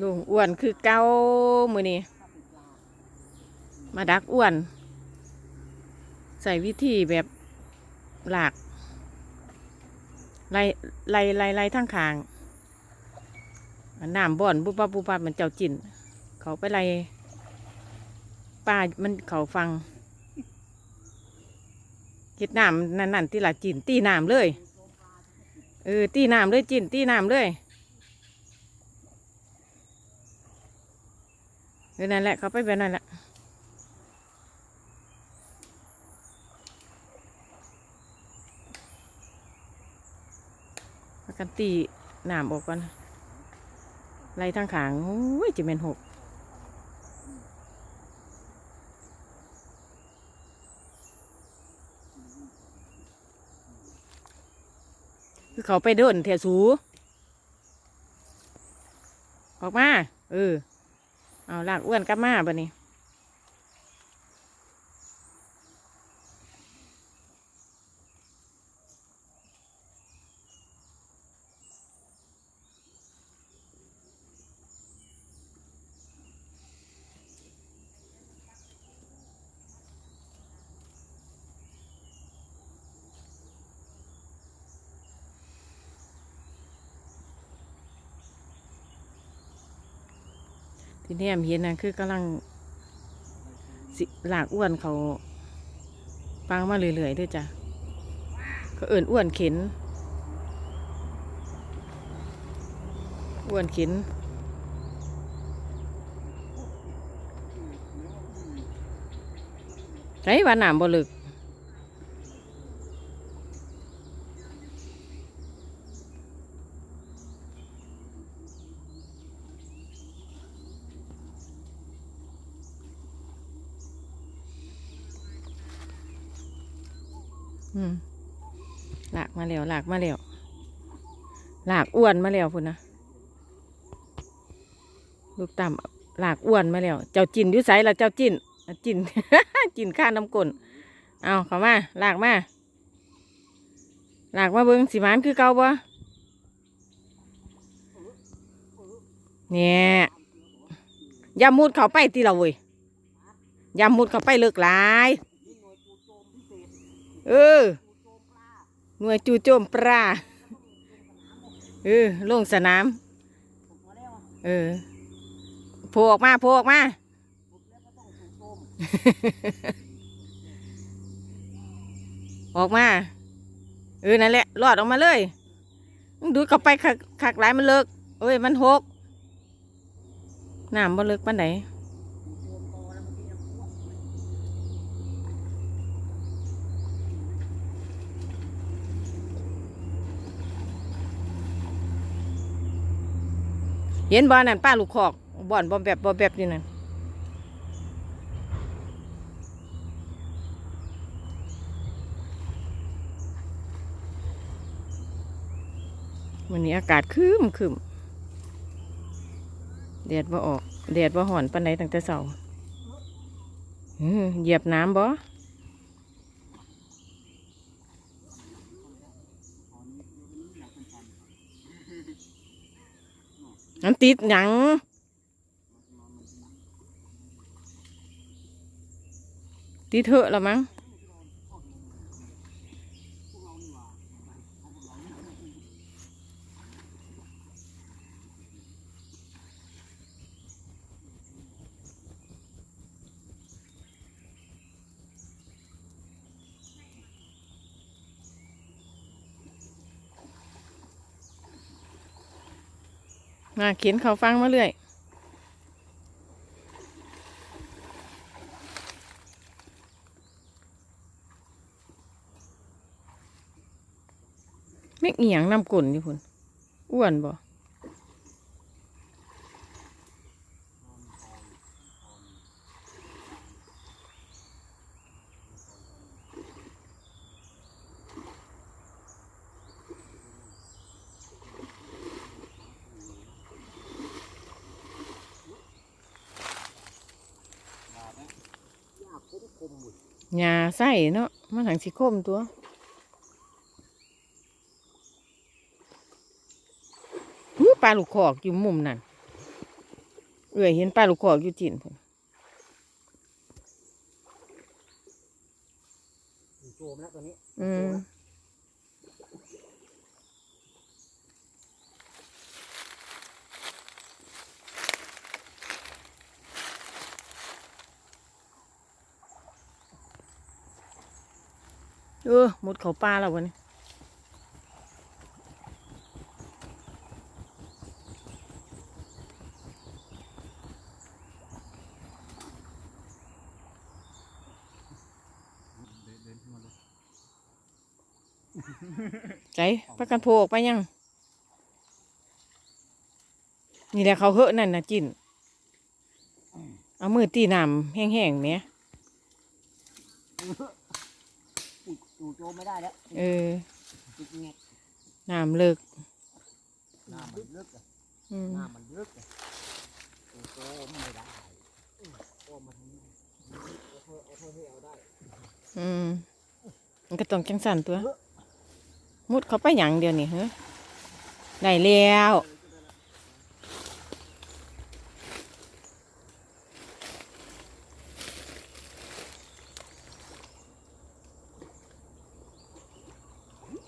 ลุงอ้วนคือเก้ามือนี้มาดักอ้วน ใส่วิธีแบบหลากไล่ไล่ไล่ไล่ทั้งขางน้ำบ่อนบุบบับบุบบับมันเจ้าจินเขาไปไล่ป้ามันเขาฟังเฮ็ดน้ำนั่นนั่นที่หละจินตีน้ำเลย เออตีน้ำเลยจินตีน้ำเลย เออนั่นแหละเขาไปแบบนั้นแหละพากันตีหน้ำออกก่อนไล่ทางขางโอ้ยจะเป็นหกคือเขาไปเดินเถียสูออกมา เออ เอาลากอ้วนกลับมาบ่นี้ ที่นี่เห็นนะคือกำลังสิลากอ้วนเขาฟังมาเรื่อยๆด้วยจ้ะเขาเอิ่นอ้วนเข็น อ้วนเข็นไรว่าน้ำบ่ลึก หลากมาแล้วหลากมาแล้วหลากอ้วนมาแล้วพุ่นนะลูกต่ำหลากอ้วนมาแล้ว เจ้าจินยุ่ไสละเจ้าจินจินจินข้าน้ำกลนเอาเข้ามาหลากมาหลากมาเบิ้งสิหมานคือเก่าบ่เนี่ยอย่ามุดเขาไปตีเราเว้ยอย่ามุดเขาไปเลิกหลาย เออ หน่วยจู่โจมปลาเออลงสนาม เออโผล่ออกมาโผล่ออกมาออกมา เออนั่นแหละรอดออกมาเลยดูดเข้าไปขักขักหลายมันเลิกเอ้ยมันหกน้ำบ่เลิกปานไหน เห็นบ่อนั่นป้าลูกคอกบ่อนบ่แบบบ่แบบนี่นั่นวันนี้อากาศคืมคืมแดดบ่ออกแดดบ่ห่อนปานใดตั้งแต่เช้าอื้อเหยียบน้ำบ่ อันติดหยังติดเถอะละมั้ง มาเขียนเขาฟังมาเรื่อยไม่เอียงนำกลนอยู่พุ่นอ้วนบ่ หญ้าใส่เนาะมันหังสิคมตัวหูปลาลูกคอกอยู่มุมนั่นเอื่อยเห็นปลาลูกขอกอยู่จีนพุ่นโจมแล้วตัวนี้อืม เออหมดเขาปลาแล้ววันนี้ใจพักกันโผล่ออกไปยัง นี่แหละเขาเหอะนั่นนะจินเอามือตีน้ำแห้งๆเนี่ย จู่โจมไม่ได้แล้วเออติดแงกน้ำเลิกน้ำมันลึกอะอืมน้ำมันลึกอะจู่โจมไม่ได้โอ้มันเอาเท่าเอาเท่าที่เอาได้อืมมันก็ต้องจังสันตัว มุดเขาไปหยังเดียวนี่เฮ้ยได้แล้ว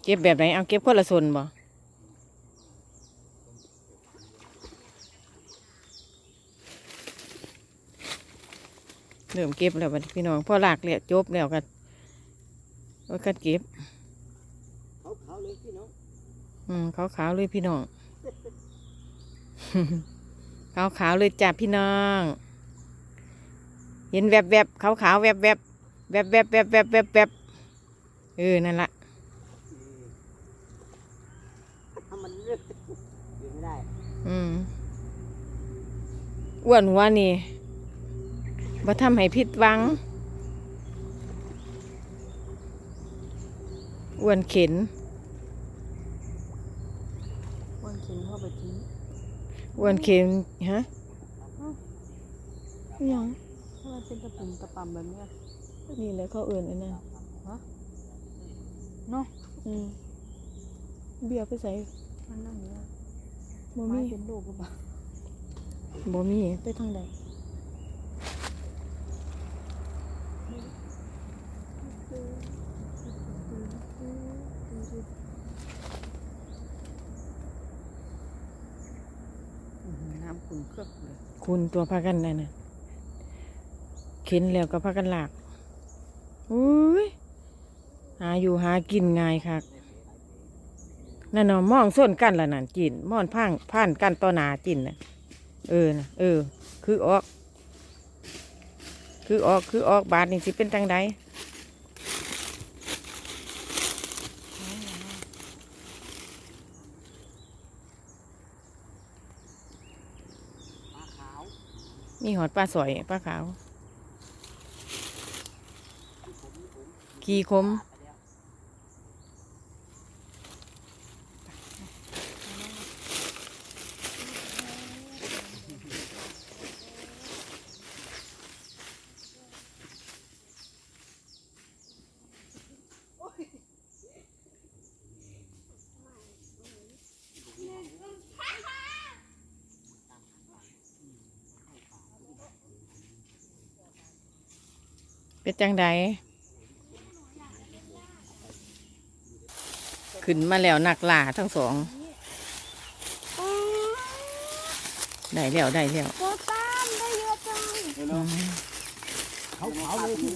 เก็บแบบไหน เอาเก็บคนละส่วนบ่เริ่มเก็บแล้วพี่น้องพอหลักเลยจบแล้วกันว่ากันเก็บขาวๆเลยพี่น้องอืมขาวเลยพี่น้องขาวๆเลยจ้าพี่น้อง เห็นแวบๆขาวๆแวบแบบแวบๆแวบแวบแวบเออนั่นละ อ้วนหัวนี่บ่ทำให้ผิดหวังอ้วนเข็นวันเข็นเข้าไปทิ้งอ้วนเข็นฮะอิหยังถ้ามันเป็นตะปุ่มตะปำแบบเนี้ยนี่แหละเขาเอื่นอันนั้นเนาะอืมเบียร์ไปใส่มันนั่นเนี่ยบ่ไม้มีเป็นโรคหรือเปล่า บ่มีไปทางใดอื้อหือน้ำขุ่นเครือกเลยคุณตัวพากันนั่นน่ะเข็นแล้วก็พากันหลากอุ้ยหาอยู่หากินง่ายคักนั่นเนาะมองส้นกันละนั่นจินมอนพังผ่านกันต่อหนาจินน่ะ เออนะเออ คือออก คือออกคือออกบาทนี่สิเป็นจังใดปลาขาวมีหอดปลาสอยปลาขาวที่ผมที่ผมขี้คม จังใดขึ้นมาแล้วหนักหลาทั้งสองได้แล้วได้แล้ว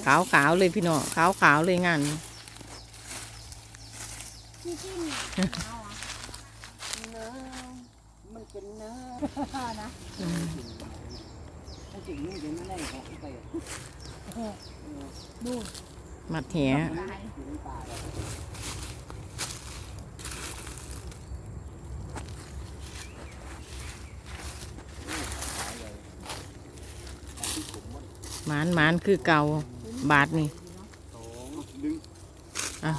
ขาวขาวเลยพี่น้องขาวขาวเลยงานนะ ดูมัดเถียหมานหมานคือเก่าบาทนี่สองดึงอะ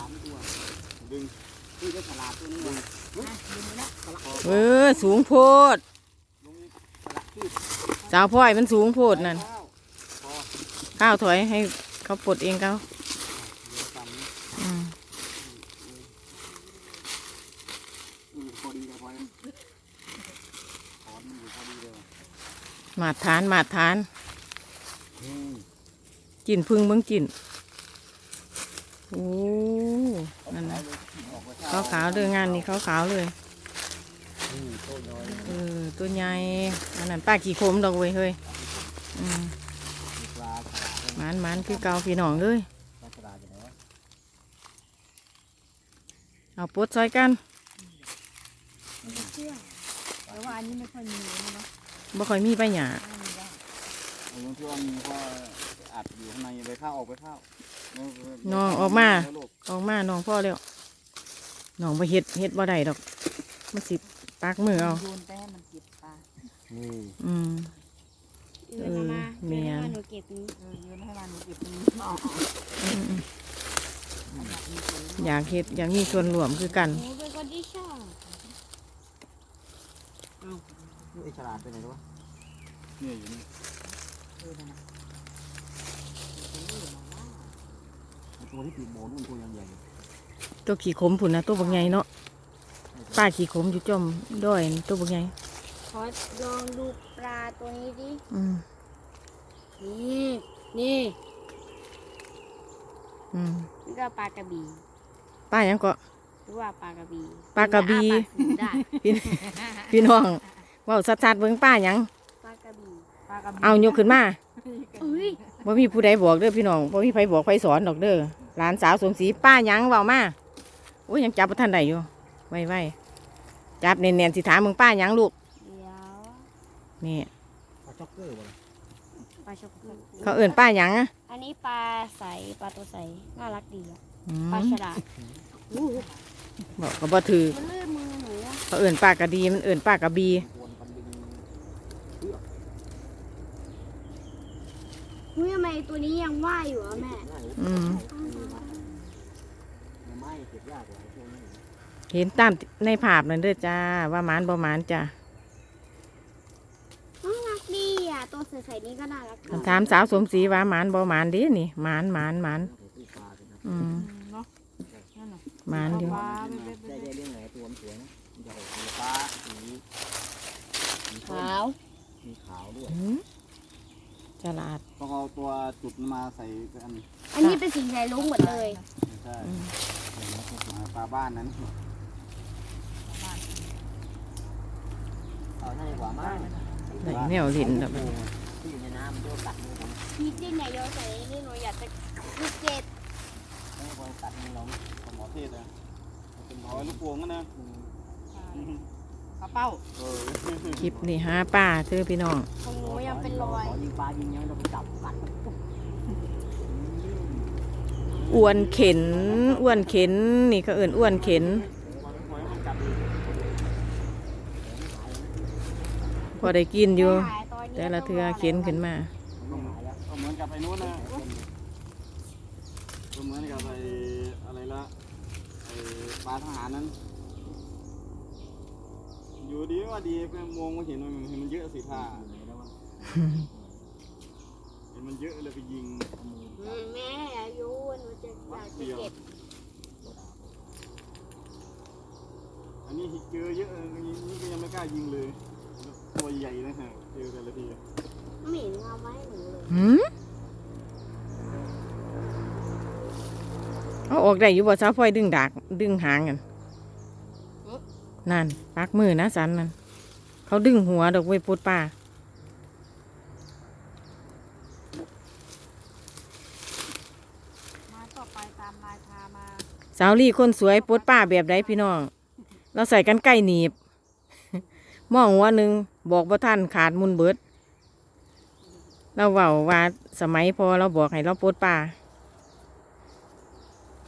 ดึงคือได้ลาดตัวนี้เออสูงโพดสาวพ่อยมันสูงโพดนั่น ข้าวถอยให้เขาปลดเองเขาหมาดทานหมาดทาน กินพึ่งเบื้องกินโอ้นั่นนะขาวขาวเลยงานนี้ขาวขาวเลยเออตัวใหญ่อันนั้นป้ากี่โคมดอกเว้ยเฮ้ยอืม มานหมานคือเกาพี่น้องเลยปลาฉลาดอยู่ไหนวะเอาปลดซอยกันมันจะเชื่องแต่ว่าอันนี้ไม่ค่อยมีนะเนาะบ่ค่อยมีป้าหยาไม่มีได้เอาลงที่ว่ามีก็อัดอยู่ข้างในไปเข้าออกไปเข้าน้องออกมาออกมาน้องพ่อแล้วน้องบ่เฮ็ดเฮ็ดบ่ได้ดอกมันสิปากมือเอาโยนไปให้มันเก็บปลานี่อืมเออมาเมียหนูเก็ บนี้เออโยนให้มันหนูเก็บนี้อ๋ออืมอืมอยากเฮ็ดอยากมีส่วนร่วมคือกัน หนูเป็นคนที่ชอบไอ้ฉลาดไปไหนวะเนี่ยอยู่นี่ไอ้ตัวที่ติดโบนมันตัวยังใหญ่ตัวขี้ขมผุนนะตัวบักใหญ่เนาะป้าขี้ขมอยู่จอมด้อยตัวบักใหญ่ขอลองดูปลาตัวนี้ดิอืม นี่นี่อืมนี่ก็ปลากระบี่ป้าหยังก็ หรือว่าปลากระบี่ปลากระบี่อ้าปากสูงได้พี่พี่น้องเว้าชัดๆเบิ่งป้าหยังปลากระบี่ปลากระบี่เอายกขึ้นมาเอ้ยบ่มีผู้ใดบอกเด้อพี่น้องบ่มีไผบอกไผสอนดอกเด้อหลานสาวสมศรีป้าหยังเว้ามาโอ้ยยังจับบ่ทันได้อยู่ไว้ๆจับแน่นๆสิถามมึงป้าหยังลูกเดี๋ยวนี่ปลาจ็อกเกอร์วะป ลาช็อกโกแลตเขาเอิ่นป้าหยังอะอันนี้ปลาใสปลาตัวใสน่ารักดีอะอืปลามฉลาดบอกก็บ่ถือมันลื่นมือหนูอะเขาเอิ่นป้ากะดีมันเอิ่นป้ากะบีควรปันดึงเฮ้ยทำไมตัวนี้ยังว่ายอยู่อะแม่อืมไม่เก็บยากกว่าช่วงนี้เห็นตามในภาพนั่นเด้อจ้าว่าหมานบ่หมานจ้าน่ารั กดีอะตัวใสๆนี้ก็น่ารักดีคำถามสาวสมศรีว่าหมานบ่หมานเด้นี่หมานหมานหมานตู้ปลาเป็นนะอืมเนาะนั่นน่ะหมานอยู่ได้ได้เรื่องไหนตัวมันสวยนะมันจะออกสีฟ้าสีสีส้ขามวสีขาวด้วยอืมฉลาดต้องเอาตัวจุดมาใส่กัน อันนี้เป็นสีใสลุ้งหมดเลยใช่อืมปลาบ้านนั้นเอาให้กว่ามาก ได้แนวลิ้นแล้วบัดที่อยู่ในน้ำมันโดนกัดมือผมพีจิ้นเนี่ยโยนใส่นี่หนูอยากจะลูกเจ็ดไม่พอกัดมือเราของหมอเทศนะเป็นหมอลูกพวงนะปลาเป้าเออคลิปนี่หาป้าเธอพี่น้องของหนูยังเป็นรอยขอยิงปลายิงยังเราไปจับกัดปุ๊บอ้วนเข็นอ้วนเข็นนี่เขาเอิ่นอ้วนเข็นมันกัด พอได้กินอยู่หายตอนนี้แต่ละเทือเข็นขึ้นมาต้องหายแล้วก็เหมือนกับไอ้นู้นนะก็เหมือนกับไอ้อะไรละไอ้ปลาทหารนั้น อยู่ดีว่าดีไปมองมาเห็นมันเห็นมันเยอะสิท่าเห็นมันเยอะเลยไปยิงอืมแม่อายุหนูจะอยากจะเก็บอันนี้เจอเยอะอันนี้นี่ก็ยังไม่กล้ายิงเลย ตัวใหญ่นะฮะเจอแต่ละทีไม่เห็นเอาไว้ให้หนูเลยหืมเอาออกได้อยู่บ่สาวพลอยดึงดากดึงหางกันนั่นปักมือนะสันนั่นเขาดึงหัวดอกเว้ยปุดป้ามาต่อไปตามราคามา สาวลี่คนสวยปุดป้าแบบใดพี่น้อง เราใส่กันใกล้หนีบ มองหัวหนึ่งบอกว่าท่านขาดมุนเบิด เราเว้าว่าสมัยพอเราบอกให้เราปลดป้า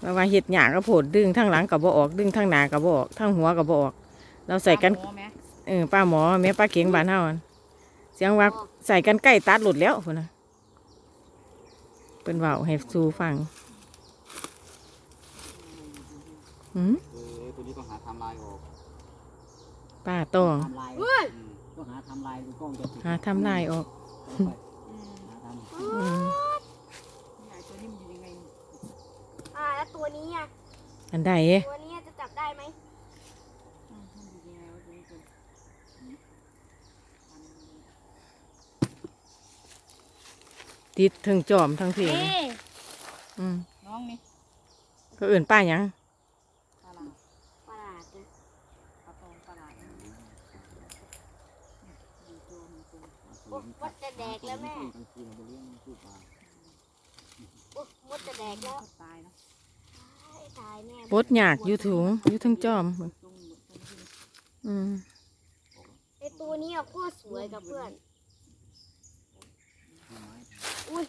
เราว่าเห็ดหยาก็โผดดึงทั้งหลังกับบ่ออก ดึงทั้งหน้ากับบ่ออกทั้งหัวกับบ่ออก เราใส่กันหมอไหมเออป้าหมอแม่ป้าเข็งบ้านเฮาอั่นเสียงว่าใส่กันใกล้ตัดหลุดแล้วพุ่นนะเป็นเว่าให้สู่ฟังหืม เออตัวนี้ต้องหาไทำลายออก ป้าต้องทำลายต้องหาไทำลายดูกล้องจะติดหาทำลายออกหาทำอืมใหญ่ตัวนี้มันอยู่ยังไงอ่าแล้วตัวนี้อะ อันใดตัวนี้จะจับได้ไหมตติดถึงจอมทั้งเพลงนี่อืมน้องนี่ ก็เอื่นป้าหยัง ปลาหลาดปลาหลาดนะปลาตองปลาหลาดมีตัวมีตัว มดจะ แดกแล้วแม่ กลางคืนเราไปเลี้ยงลูกปลาอุ๊ยมดจะแดกแล้วตายนะให้ตายแน่ปลดยากอยู่ถุงอยู่ถึงจอมตรงตรงที่อืมไอตัวนี้อะโคตรสวยกับเพื่อนหน่อไม้อุ้ย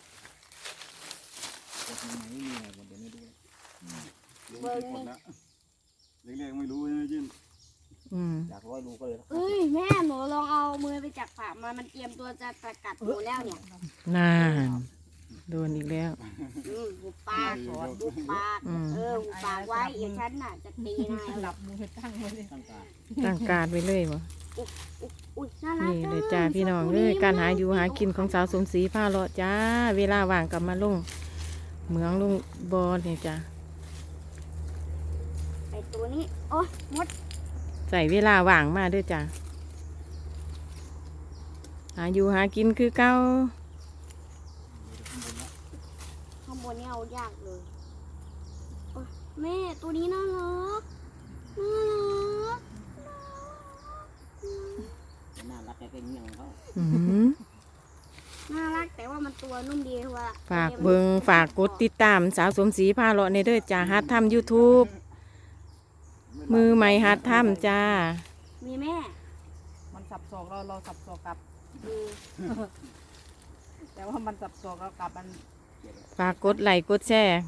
ตกหน่อไม้ไม่มีอะไรหมดเดี๋ยวไม่ดูเบิ่งนี่เล็กๆไม่รู้ใช่ไหมจิ้ม อืมอยากร้อยรูก็เลยเอ้ยแม่หนูลองเอามือไปจับปากมันมันเตรียมตัวจะประกัดหนูแล้วเนี่ยนานโดนอีกแล้ว อืมหุบปากหุบปากอืม เออหุบปากไว้เดี๋ยวฉันน่ะจะตีนายหลับมือตั้งไว้เลยตั้งตาตั้งการไว้เลยวะอุ้ยน่ารักนี่จังเลยจ้าพี่น้องเอ้ยการหาอยู่หากินของสาวสมศรีผ้าเลาะจ้า เวลาว่างกลับมาลงเหมืองลุงบอลเนี่ยจ้า ไอตัวนี้โอ้ยมด ใส่เวลาว่างมาเด้วยจ้าหาอยู่หากินคือเก้าข้างบนนี่เอายากเลยโอ๊ยแม่ตัวนี้น่ารักน่ารักน่ารักแกก็เงี้ยงเขาอืมน่ารักแต่ว่ามันตัวนุ่มดีเพราะว่าฝากเบิงฝากกดติดตามสาวสมศรีผ้าเลาะในเด้อจ้าฮัดทำยูทูบ มือใหม่ฮัดทำจ้า มีแม่ มันสับศอกเราเราสับศอกกลับมีแต่ว่ามันสับศอกเรากลับมันฝากกดไลค์กดแชร์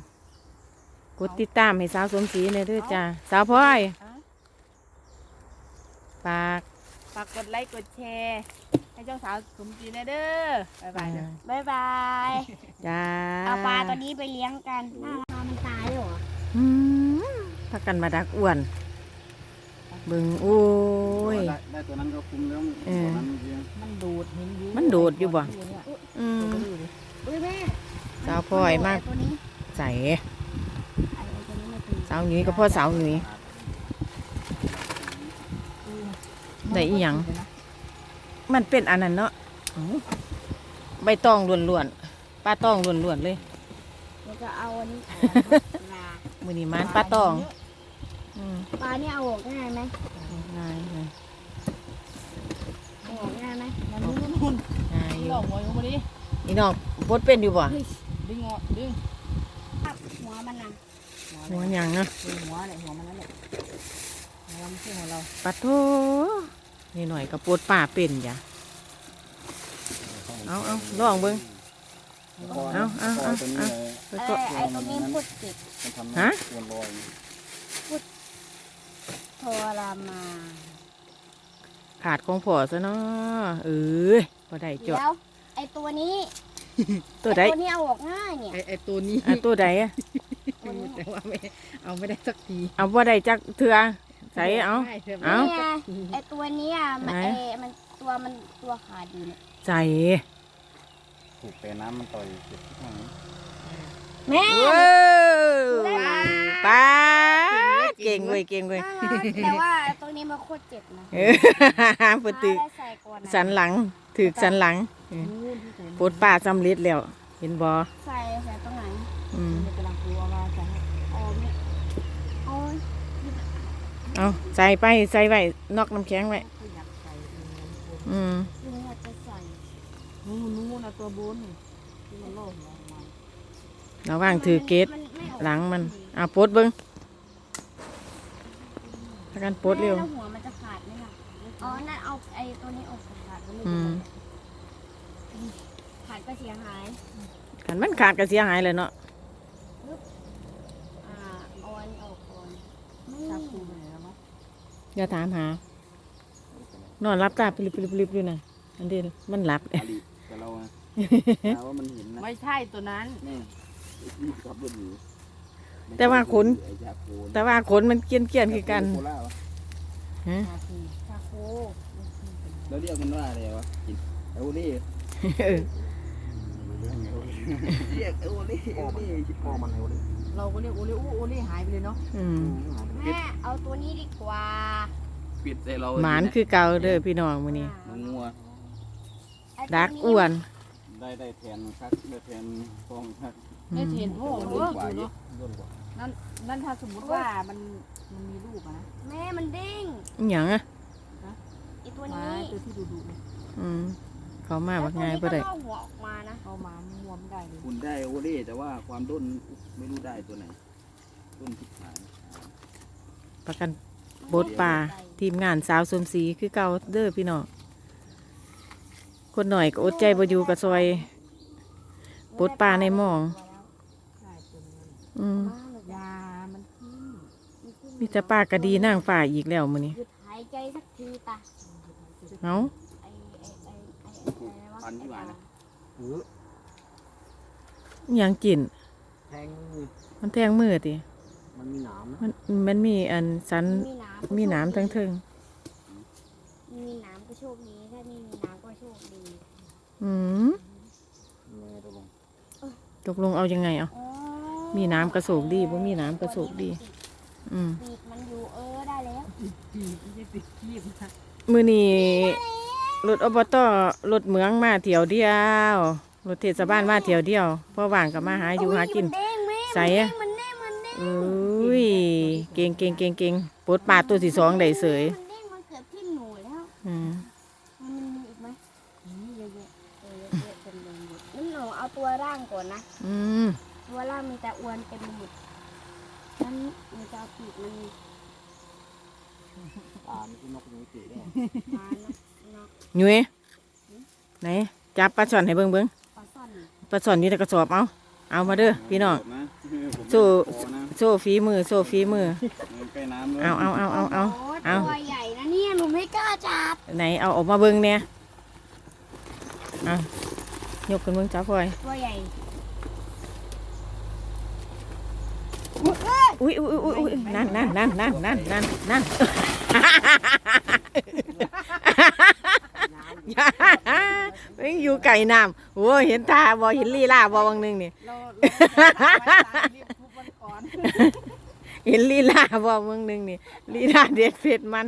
กดติดตามให้สาวสมศรีในเด้อจ้าสาวพลอยฝากฝากกดไลค์กดแชร์ให้เจ้าสาวสมจีนนะเด้อบ๊ายบายเด้อบ๊ายบาย จ้าเอาปลาตัวนี้ไปเลี้ยงกันน่ารักปลามันตายเหรอ อืมพักกันมาดักอ้วน เบึงโอ้ย ได้ได้ตัวนั้นก็คุ้มแล้วเออ ตัวนั้นเมื่อกี้มันโดดเห็นอยู่มันโดดอยู่บ่ เนี่ยอืมอุ้ยแม่สาวพลอยมากไตัวนี้ใส่ไอ้ตัวนี้ไม่ตีสาวหนุ่ยก็พ่อสาวหนุ่ย ได้อีหยัง มันเป็นอันนั้นเนาะใบตองล้วนๆปลาตองล้วนๆเลยเราจะเอาอันนี้ของปลา มือนี้มันปลาตองอืม ปลาเนี่ยเอาออกง่ายไหมง่ายเลยเอาออกง่ายไหมมันนู่นนู่นง่ายอหลยู่อกหัวอยู่มาดินี่น้องบดเป็นอยู่บ่ดึงออกดึงหัวมันนะหัวหยังเนาะดึงหัวเนี่ยหัวมันนั่นแหละหัวมันไม่ใช่หัวเราปลาโถนี่หน่อยก็ปวดป่าเป็นจ้ะเอาเอาลองเบิ่งเอาเอาเอาตัวนี้เอาเลยแล้วเอก็อไอ้ตัวนี้พูดติดมันทำฮะส่วนลอย ทรมานขาดของพ่อซะเนาะเอ้ยพอได้จเดี๋อยวดไอ้ตัวนี้ตัวใดไอ้ตัวนี้เอาออกง่ายเนี่ย ไอไอตัวนี้อะตัวใดอะตัวนี้ แต่ว่าไม่เอาไม่ได้สักทีเอาบ่ได้จักเถื่อใส่เอาได้ถะเอานี่ไงไอ้ตัวเนี้ยมันไหนเอมันตัวมันตัวขาดอยู่เนี่ยใส่ถูกแต่น้ำมันต่อยเจ็บที่ข้างนี้แม่ว้าวได้ไหมป้าด เก่งเว้ยเก่งเว้ยน่ารักแต่ว่าไอ้ตัวนี้มันโคตรเจ็บนะเออปวดตึกได้ใส่ก่อนนะสันหลังถึกสันหลังนู่นที่ไหนปวดป่าสำเร็จแล้ว เห็นบ่ใส่ใส่ตรงไหนอืมมันกำลังกลัวมาใส่ให้อ๋อไม่โอ้ยเอาใส่ไปใส่ไว้นอกน้ำแข็งไว้ขยับใส่อืมลุงอาจจะใส่นู่นนู่นนะตัวบนที่มันโล่งออกมาระว่างถือเกตมันไม่ออกหลังมันเอาปลดเบิ้ง ถ้ากันปลดเร็วแม่แล้วหัวมันจะขาดไหมล่ะอ๋อ นั่นเอาไอ้ตัวนี้ออกขาดก็ไม่อืเป็นมไรขาดก็เสียหายขันมันขาดก็เสียหายเลยเนาะอ่าเอาอันนี้ออกก่อนไม่ชักคูไปไหนแล้วมั้งอย่าถามหา นอนรับตาปลิบปลิบปลิบอยู่น่ะอันเดียวมันหลับอดีตแต่เราอะ หาว่ามันเห็นนะไม่ใช่ตัวนั้นนี่นี่ขับรถอยู่ แต่ว่าขนไอ้ยาโคนแต่ว่าขนมันเกลียนเกียนๆคือกันโคล่าวะฮะชาคูชาโคแล้วเรียกมันว่าอะไรวะกินเอลลี่เออเรียกเอลลี่เอลลี่พ่อมันเอลลี่เราก็เรียกโอเล่โอโอเล่หายไปเลยเนาะอืมแม่เอาตัวนี้ดีกว่าปิดใส่เราหมานคือเก่าเด้อพี่น้องมื้อนี้มันงัวไตัวดักอ้วนดได้ได้แทนครับได้แทนฟองครับอื ได้มเห็นโอ้โหกว่าเยเนาะอะร่นกว่านั่นนั่นถ้าสมมุติว่ามันมันมีลูกอะนะแม่มันเด้งอหย่างอะไอตัวมานี้ตัวที่ดูดูเนี่ยอืมเขามาว่าง่ายแล้วบ่ตัวได้นี้ก็ลอกหัวออกมานะเอามามันรวมได้เลยคุณได้โอเล่แต่ว่าความด้นไม่รู้ได้ตัวไหนด้นทิศหายประกันบดป่าทีมงานสาวสมศรีคือเก่าเด้อพี่น้องคนหน่อยก็อดใจบ่อยู่กับซอยบดป่าในหม้องใช่ตัวนี้ อืมยามันขึ้นมีแต่ป่ากระดีนางฝ่าอีกแล้วมื้อนี้หยุดหายใจสักทีตาเอ้าไอไอไอไออะไรวะปันที่หวานนะเอออหยังกิน แทงมันแทงมือติมันมีหนามมันมันมีอันสันมีน้ำมีหน้ำทั้งเทิงมีน้ำก็โชคดีถ้าไม่มีน้ำก็โชคดี อืมยังไงตกลงตกลงเอายังไงเอาอ๋อ มีน้ำกระโศกดีบ่มีน้ำกระโศกดี อืมปีกมันอยู่เออได้แล้วปีกไม่ใช่ปีกคีบนะมื้อนี้รถอบตรถเหมืองมาเที่ยวเดียวรถเทศบาลมาเที่ยวเดียวพอว่างก็มาหาอยู่หากินมันเด้งแม่ใส่อะมันเด้งมันเด้งอุ้ยเก่งเก่งเก่งเก่งปลดปลาตัวที่สองได้เสยมันเด้งมันเกิดที่หนูแล้วอืมมันมีอีกไหมนี่เยอะแยะเออเยอะๆเต็มเลยหมดนั่นหนูเอาตัวร่างก่อนนะ อืม ตัวล่างมีแต่อวนเต็มไปหมดนั่นมันจะเอาปีกมันตามันคือนกยูงตีได้มานะเนาะหนุ่ยไหนจับปลาช่อนให้เบิ่งเบิ่งปลาซ่อนนี่ปลาช่อนอยู่ในกระสอบเอาเอามาเด้อพี่น้องนะผมสู้ไม่ได้ขอนะโซ่ฝีมือโซ่ฝีมือใกล้น้ำเลยเอาเอาเอาเอาเอาโโหเอาตัวใหญ่นะเนี่ยหนูไม่กล้าจับไหนเอาออกมาเบิ่งเนี่ยเอายกขึ้นเบิ่งจ้าพลอยตัวใหญ่ อุ้ยอุ้ยอุ้ยอุ้ยนั่นนั่นนั่นนั่นนั่นนั่นนั่นอย่าเพิ่งอยู่ไก่น้ำโอ้ยเห็นตาบ่เห็นลีลาบ่วังหนึงนี่เราเราไว้ตายรีบทุบมันก่อนเห็นลีลาบ่วังหนึงนี่ลีลาเด็ดเผ็ดมัน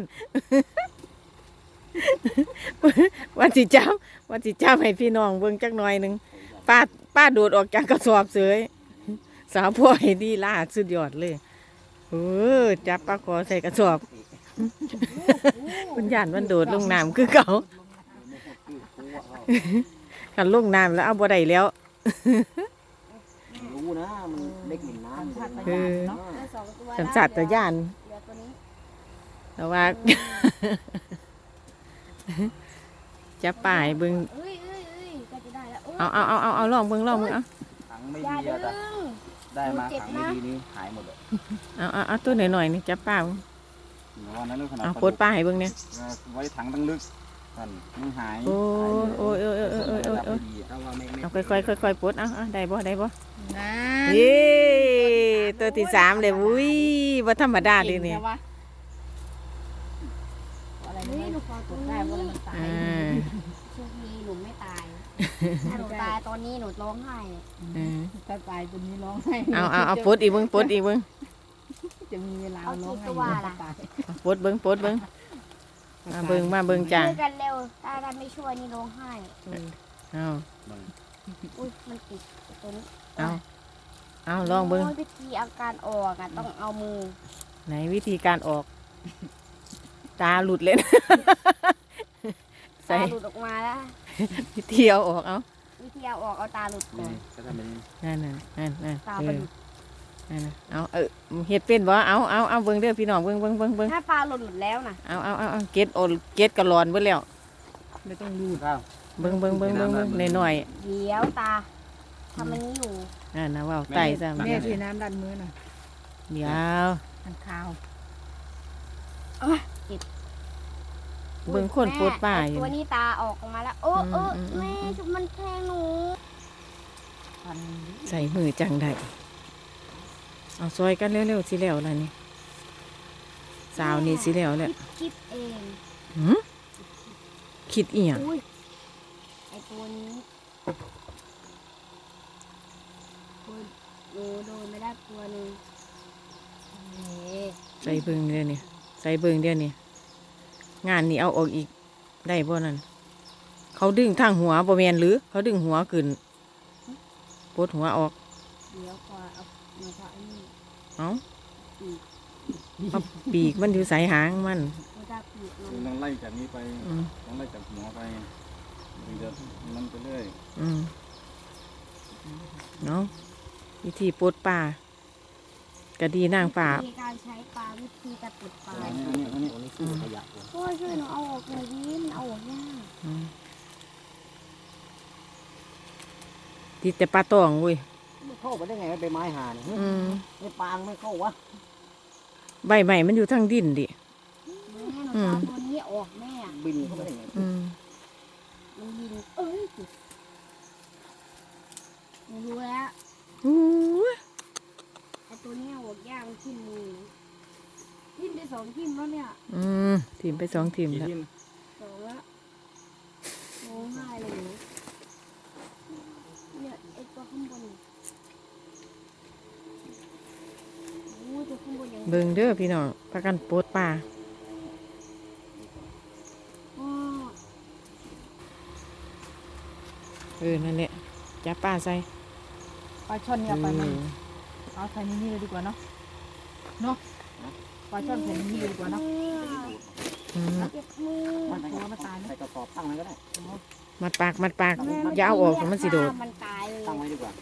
ว่าสิจ้าว่าสิจ้าให้พี่น้องเบิ่งจักหน่อยหนึงป้าป้าโดดออกจากกระสอบเสย สาวพ่อยลีลาสุดยอดเลยเออจับปลาขอใส่กระสอบคุณยานมันโดดลงน้ำคือเก่ากันลงน้ำแล้วเอาบ่ได้แล้วรู้นะมันเล็กเหมือนน้ำสัตว์เอประหยัดอเนาะได้สองตัวสัตว์แต่ยานแต่ว่าจะป่ายเบิ่งเอ้อ้ยเอาเอาเอาเอาเอาลองเบิ่งลองเบิ่งเอาถัง ไม่อย่าดีดึอะแต่งได้มาเจ็บถังไม่นะดีนี่หายหมดเลยเอาเอาเอาตัวหน่อยๆนี่จับป่าเบิ่งวันนั้นเรื่องขนาดเอาปลดป่าให้เบิ่งเนี่ยไว้ถังตั้งลึกมันมันหายโอ้ยโอ้ยโอ้ยโอ้ยโอ้ยโอ้ยโอ้ย ถ้าว่าไม่ไม่เอาค่อยๆค่อยๆปลดเอาเอาได้บ่ได้บ่นั่นเย้ตัวที่สามเลยอุ้ยบ่ธรรมดาเดิเนี่ยก่งนะวะอะไรเฮ้ยนะหนูขอตัวได้นี้ว่ามันตายอ่า โชคดีหนูไม่ตาย ถ้าหนูตายตอนนี้หนูร้องไห้เลยเออถ้าตายตัวนี้ร้องไห้เอาเอาเอาปลดอีกเบิ่งปลดอีกเบิ่งจะมีเวลาร้องไห้ถ้าตายเอาปลดเบิ่งปลดเบิ่งมาเบิ่งมาเบิ่งจ้าช่วยกันเร็ว ถ้าท่านไม่ช่วยนี่ร้องไห้ เอาอุ้ยมันติดตัวนี้เอาเอาลองเบิ่งโยวิธีอาการออกอะต้องเอามือไหนวิธีการออก ตาหลุดเลยนะ ใส่ตาหลุดออกมาแล้ว วิธีเอาออกเอาวิธีเอาออกเอาตาหลุดก่อนก็ทำเป็นนั่นน่ะนั่นนั่นตาเอมันอหลุดนั่นน่ะเอาเออเฮ็ดเป็นบ่เอาเอาเอาเบิ่งเด้อพี่น้องเบิ่งเบิ่งเบิ่งเบิ่งถ้าปลาหลุดหลุดแล้วนะเอาเอาเอาเอาเก็ดโอเก็ดกระลอนเบิดแล้วไม่ต้องรูดข้าว เบิ่งเบิ่งเบิ่งเบิ่งเบิ่งหน่อยเดี๋ยวตาทำอันนี้อยู่ๆนั่นน่ะเว้าไตซะแม่ที่น้ำดันมือน่ะเดี๋ยว มันขาว เบิ่งคนปวดป่าอยู่ ตัวนี้ตาออกมาแล้วโอ้อืมเอออืมอืม แม่ชุบมันแทงหนูพันใส่มือจังได้เอาซอยกันเร็วๆสิแล้วล่ะนี่สาวนี่สิแล้วแหละคิดเองหืมคิดอีหยังอุ้ยไอตัวนี้ตัวหนูโดนไม่ได้ตัวหนึงเฮ้ยใส่เบิ่งเดี๋ยวนี้ใส่เบิ่งเดี๋ยวนี้ งานนี้เอาออกอีกได้บ่นั่นเขาดึงทางหัวบ่แมนหรือ เขาดึงหัวขึ้นปลดหัวออกเดี๋ยวพอเอามาพออันนี้เอาเอาปีกมันอยู่ใส่หางมันมันจะปีกมันต้องไล่จากนี้ไปอืมต้องไล่จากหัวไปถึงจะมันไปเรื่อยอืมเนาะวิธีปลดปลา ก็ดีนางป่าวิธีการใช้ปลาวิธีการติดปลาอันนี้อันนี้อันนี้ตัวนี้คือขยะเลยช่วยช่วยหนูเอาออกหน่อยดิมันเอาออกยากอืมติดแต่ปลาตองเว้ยมันเข้าไปได้ไงมันเป็นไม้หาเนี่ยอืมไม่ปางไม่เข้าวะใบใหม่มันอยู่ทางดินดิ แม่หนูจะเอาตัวนี้ออกแม่ บินเข้าไปได้ไงอืมมันบินเอ้ยหนูรู้แล้ว อู้ย ไอตัวเนี้ยออกยากมันทิ่มมือทิ่มไปสองทิ่มแล้วเนี่ย อืม ทีมไปสองทีมกี่แล้วที่สองละร้องไห้เลยหนูเนี่ยไอตัวข้างบนโอ้ยตัวข้างบนยังเบิ่งเด้อพี่น้องพากันปลดปลาอ๋อเออนั่นแหละจับปลาใส่ปลาช่อนเนี่ยเอาไปมันอืมเอาใส่ในนี่เลยดีกว่าเนาะเนาะปลาช่อนใส่ในนี่เลยดีกว่าเนาะ อืมเจ็บ มันหัวมันตายใส่กระสอบตั้งไว้ก็ได้มัดปากมัดปากอย่าเอาออกมันสิโดดมันตายเลยตั้งไว้ดีกว่า